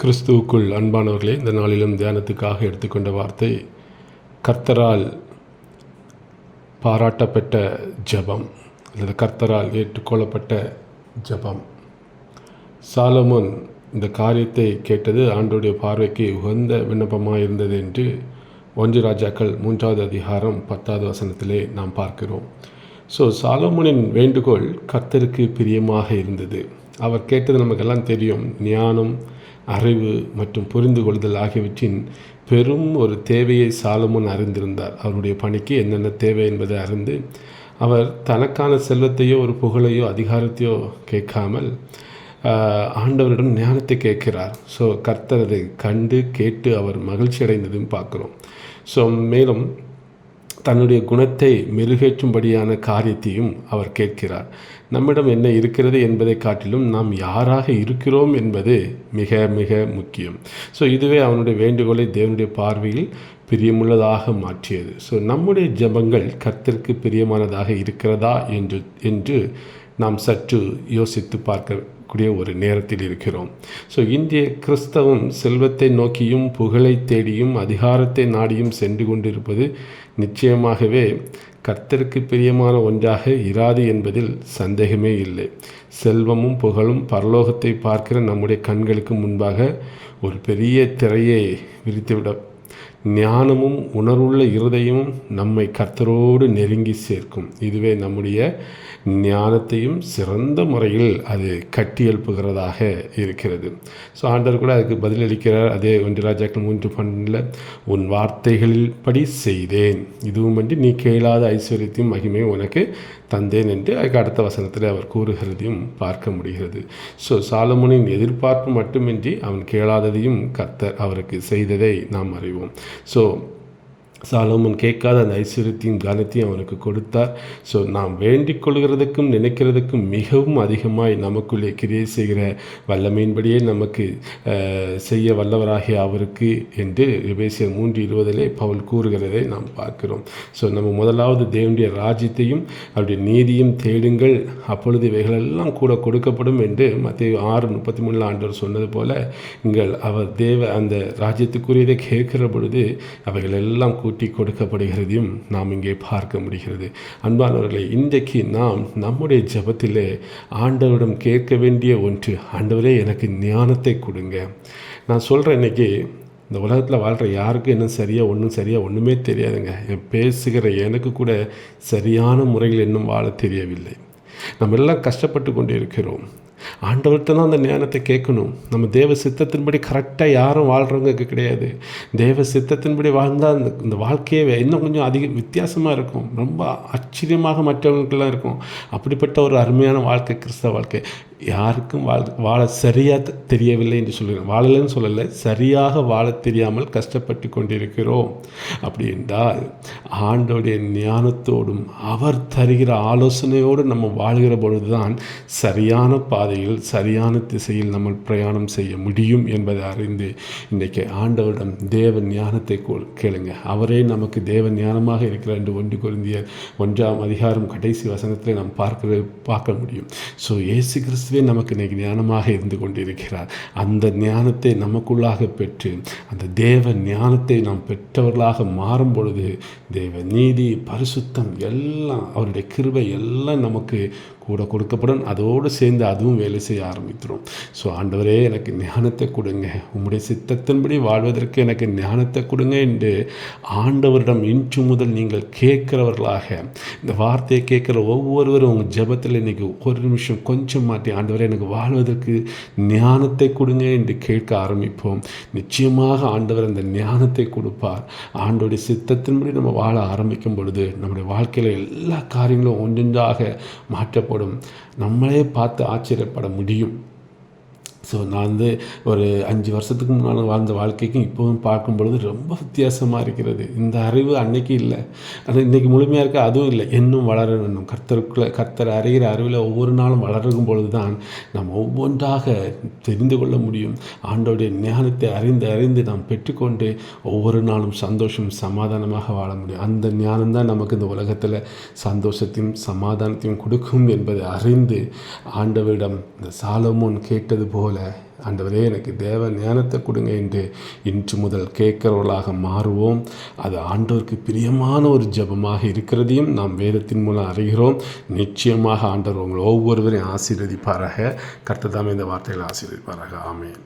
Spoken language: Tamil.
கிறிஸ்துவுக்குள் அன்பானவர்களே இந்த நாளிலும் தியானத்துக்காக எடுத்துக்கொண்ட வார்த்தை கர்த்தரால் பாராட்டப்பட்ட ஜெபம். அல்லது கர்த்தரால் ஏற்றுக்கொள்ளப்பட்ட ஜெபம். சாலமோன் இந்த காரியத்தை கேட்டது ஆண்டோடைய பார்வைக்கு உகந்த விண்ணப்பமாக இருந்தது என்று ஒன்று ராஜாக்கள் மூன்றாவது அதிகாரம் பத்தாவது வசனத்திலே நாம் பார்க்கிறோம். ஸோ சாலமோனின் வேண்டுகோள் கர்த்தருக்கு பிரியமாக இருந்தது. அவர் கேட்டது நமக்கெல்லாம் தெரியும். ஞானம் அறிவு மற்றும் புரிந்து கொள்தல் ஆகியவற்றின் பெரும் ஒரு தேவையை சாலமுன் அறிந்திருந்தார். அவருடைய பணிக்கு என்னென்ன தேவை என்பதை அறிந்து அவர் தனக்கான செல்வத்தையோ ஒரு புகழையோ அதிகாரத்தையோ கேட்காமல் ஆண்டவரிடம் ஞானத்தை கேட்கிறார். ஸோ கர்த்தர் அதை கண்டு கேட்டு அவர் மகிழ்ச்சி அடைந்ததும் பார்க்குறோம். ஸோ மேலும் தன்னுடைய குணத்தை மெருகேற்றும்படியான காரியத்தையும் அவர் கேட்கிறார். நம்மிடம் என்ன இருக்கிறது என்பதை காட்டிலும் நாம் யாராக இருக்கிறோம் என்பது மிக மிக முக்கியம். ஸோ இதுவே அவனுடைய வேண்டுகோளை தேவனுடைய பார்வையில் பிரியமுள்ளதாக மாற்றியது. ஸோ நம்முடைய ஜெபங்கள் கர்த்தருக்கு பிரியமானதாக இருக்கிறதா என்று என்று நாம் சற்று யோசித்து இருக்கக்கூடிய ஒரு நேரத்தில் இருக்கிறோம். ஸோ இந்திய கிறிஸ்தவம் செல்வத்தை நோக்கியும் புகழை தேடியும் அதிகாரத்தை நாடியும் சென்று கொண்டிருப்பது நிச்சயமாகவே கர்த்தருக்கு பிரியமான ஒன்றாக இராது என்பதில் சந்தேகமே இல்லை. செல்வமும் புகழும் பரலோகத்தை பார்க்கிற நம்முடைய கண்களுக்கு முன்பாக ஒரு பெரிய திரையை விரித்துவிட ஞானமும் உணர்வுள்ள இருதயமும் நம்மை கர்த்தரோடு நெருங்கி சேர்க்கும். இதுவே நம்முடைய ஞானத்தையும் சிறந்த முறையில் அது கட்டியெழுப்புகிறதாக இருக்கிறது. ஸோ ஆண்டவர் கூட அதுக்கு பதிலளிக்கிறார். அதே ஒன்று ராஜாக்கள் மூன்று பன்னெண்டில் உன் வார்த்தைகளில் படி செய்தேன். இதுவும் வந்து நீ கேளாத ஐஸ்வர்யத்தையும் மகிமையும் உனக்கு தந்தேன் என்று அதுக்கு அடுத்த வசனத்தில் அவர் கூறுகிறதையும் பார்க்க முடிகிறது. ஸோ சாலமுனின் எதிர்பார்ப்பு மட்டுமின்றி அவன் கேளாததையும் கர்த்தர் அவருக்கு செய்ததை நாம் அறிவோம். ஸோ சாலமோன் கேட்காத அந்த ஐஸ்வர்யத்தையும் கனத்தையும் அவனுக்கு கொடுத்தார். ஸோ நாம் வேண்டிக் கொள்கிறதுக்கும் நினைக்கிறதுக்கும் மிகவும் அதிகமாய் நமக்குள்ளே கிரியை செய்கிற வல்லமையின்படியே நமக்கு செய்ய வல்லவராகிய அவருக்கு என்று எபேசியர் மூன்று இருபதிலே பவுல் கூறுகிறதை நாம் பார்க்கிறோம். ஸோ நம்ம முதலாவது தேவனுடைய ராஜ்யத்தையும் அவருடைய நீதியும் தேடுங்கள். அப்பொழுது இவைகளெல்லாம் கூட கொடுக்கப்படும் என்று மத்திய ஆறு முப்பத்தி மூணில் ஆண்டவர் சொன்னது போல நீங்கள் அவர் தேவ அந்த ராஜ்யத்துக்குரியதை கேட்கிற பொழுது அவைகள் எல்லாம் கூட்டி கொடுக்கப்படுகிறதையும் நாம் இங்கே பார்க்க முடிகிறது. அன்பானவர்களை இன்றைக்கு நாம் நம்முடைய ஜபத்திலே ஆண்டவரிடம் கேட்க வேண்டிய ஒன்று ஆண்டவரே எனக்கு ஞானத்தை கொடுங்க. நான் சொல்கிறேன் இன்னைக்கு இந்த உலகத்தில் வாழ்கிற யாருக்கும் இன்னும் சரியாக ஒன்றும் சரியாக ஒன்றுமே தெரியாதுங்க. என் பேசுகிற எனக்கு கூட சரியான முறையில் இன்னும் வாழ தெரியவில்லை. நம்ம எல்லாம் கஷ்டப்பட்டு கொண்டு இருக்கிறோம் ஆண்டவர்கிட்ட தான் அந்த ஞானத்தை கேட்கணும். நம்ம தேவ சித்தத்தின்படி கரெக்டாக யாரும் வாழ்கிறவங்க கிடையாது. தேவ சித்தத்தின்படி வாழ்ந்தால் அந்த இந்த வாழ்க்கையே இன்னும் கொஞ்சம் அதிக வித்தியாசமாக இருக்கும். ரொம்ப ஆச்சரியமாக மற்றவங்களுக்கெல்லாம் இருக்கும். அப்படிப்பட்ட ஒரு அருமையான வாழ்க்கை கிறிஸ்தவ வாழ்க்கை. யாருக்கும் வாழ் வாழ சரியாக தெரியவில்லை என்று சொல்கிறேன் வாழலைன்னு சொல்லலை. சரியாக வாழ தெரியாமல் கஷ்டப்பட்டு கொண்டிருக்கிறோம். அப்படி என்றால் ஆண்டோடைய ஞானத்தோடும் அவர் தருகிற ஆலோசனையோடு நம்ம வாழ்கிற பொழுதுதான் சரியான பாதையில் சரியான திசையில் நம்ம பிரயாணம் செய்ய முடியும் என்பதை அறிந்து இன்றைக்கு ஆண்டவரிடம் தேவ ஞானத்தை கேளுங்க. அவரே நமக்கு தேவ ஞானமாக இருக்கிறார் என்று ஒன்று குருந்தியர் ஒன்றாம் அதிகாரம் கடைசி வசனத்தில் நாம் பார்க்கிற பார்க்க முடியும். ஸோ இயேசு இயேசுவே நமக்கு இன்னைக்கு ஞானமாக இருந்து கொண்டிருக்கிறார். அந்த ஞானத்தை நமக்குள்ளாக பெற்று அந்த தேவ ஞானத்தை நாம் பெற்றவர்களாக மாறும் பொழுது தேவ நீதி பரிசுத்தம் எல்லாம் அவருடைய கிருபை எல்லாம் நமக்கு கூட கொடுக்கப்படும். அதோடு சேர்ந்து அதுவும் வேலை செய்ய ஆரம்பித்துடும் ஸோ ஆண்டவரே எனக்கு ஞானத்தை கொடுங்க. உம்முடைய சித்தத்தின்படி வாழ்வதற்கு எனக்கு ஞானத்தை கொடுங்க என்று ஆண்டவரிடம் இன்று முதல் நீங்கள் கேட்கிறவர்களாக இந்த வார்த்தையை கேட்குற ஒவ்வொருவரும் உங்கள் ஜெபத்தில் இன்னைக்கு ஒரு நிமிஷம் கொஞ்சம் மாற்றி ஆண்டவரே எனக்கு வாழ்வதற்கு ஞானத்தை கொடுங்க என்று கேட்க ஆரம்பிப்போம். நிச்சயமாக ஆண்டவர் அந்த ஞானத்தை கொடுப்பார். ஆண்டோடைய சித்தத்தின்படி நம்ம வாழ ஆரம்பிக்கும் பொழுது நம்முடைய வாழ்க்கையில் எல்லா காரியங்களும் ஒன்றொன்றாக மாற்றப்படும். நம்மளே பார்த்து ஆச்சரியப்பட முடியும். ஸோ நான் வந்து ஒரு அஞ்சு வருஷத்துக்கு முன்னால் வாழ்ந்த வாழ்க்கைக்கும் இப்போவும் பார்க்கும் பொழுது ரொம்ப வித்தியாசமாக இருக்கிறது. இந்த அறிவு அன்னைக்கு இல்லை. ஆனால் இன்றைக்கி முழுமையாக இருக்க அதுவும் இல்லை. இன்னும் வளர வேண்டும் கர்த்தருக்குள்ளே கர்த்தர் அறிகிற அறிவில் ஒவ்வொரு நாளும் வளரும் பொழுது தான் நாம் ஒவ்வொன்றாக தெரிந்து கொள்ள முடியும். ஆண்டோடைய ஞானத்தை அறிந்து அறிந்து நாம் பெற்றுக்கொண்டு ஒவ்வொரு நாளும் சந்தோஷம் சமாதானமாக வாழ முடியும். அந்த ஞானம் தான் நமக்கு இந்த உலகத்தில் சந்தோஷத்தையும் சமாதானத்தையும் கொடுக்கும் என்பதை அறிந்து ஆண்டவரிடம் இந்த சாலமோன் கேட்டது போல் போல ஆண்டவரே எனக்கு தேவ ஞானத்தை கொடுங்க என்று இன்று முதல் கேட்கிறவர்களாக மாறுவோம். அது ஆண்டவருக்கு பிரியமான ஒரு ஜெபமாக இருக்கிறதையும் நாம் வேதத்தின் மூலம் அறிகிறோம். நிச்சயமாக ஆண்டவர் உங்கள் ஒவ்வொருவரையும் ஆசீர்வதிப்பாராக. கர்த்ததாமே இந்த வார்த்தைகளை ஆசீர்வதிப்பாராக. ஆமேன்.